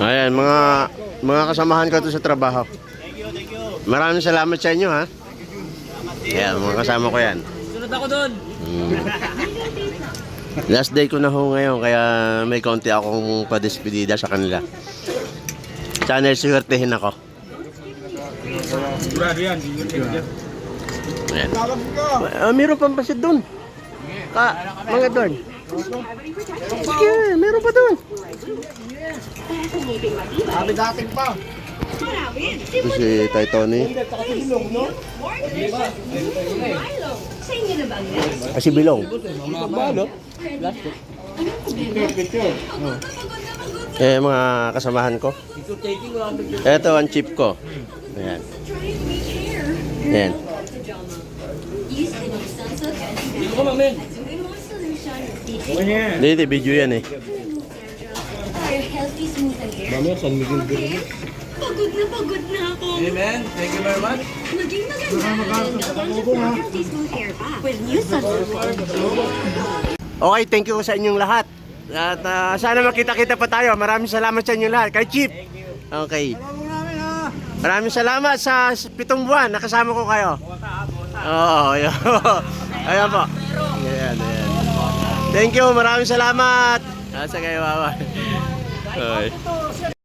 Ayan, mga mga kasamahan ko to sa trabaho. Maraming salamat sa inyo ha. Ayan, mga kasama ko yan. Sunod ako doon. Mm. Last day ko na ho ngayon, kaya may konti akong padespedida sa kanila. Sana suwertehin ako. Sigurado yan. Ayan. Ah, meron pang basit doon. Ka, mga doon. Sige, meron pa doon. Sabi dating pa. Ito si Tay Tony. Ah, si Bilong. Eh, mga kasamahan ko. Ito ang chip ko. Ayan. Ayan. Dito video yan eh. For healthy, smooth and hair. Mami, San Miguel Okay. Pagod na pagod na ako. Amen. Thank you very much. Maging maganda and a bunch of healthy, smooth hair pa. With new Sunsilk. Okay, thank you sa inyong lahat. At ah, sana makita-kita pa tayo. Maraming salamat sa inyong lahat. Kay Chip. Okay. Maraming salamat sa pitong buwan. Nakasama ko kayo. Oo, yun. Ayan po. Ayan, ayan. Thank you. Maraming salamat. Nasa kayo, bye-bye. Okay.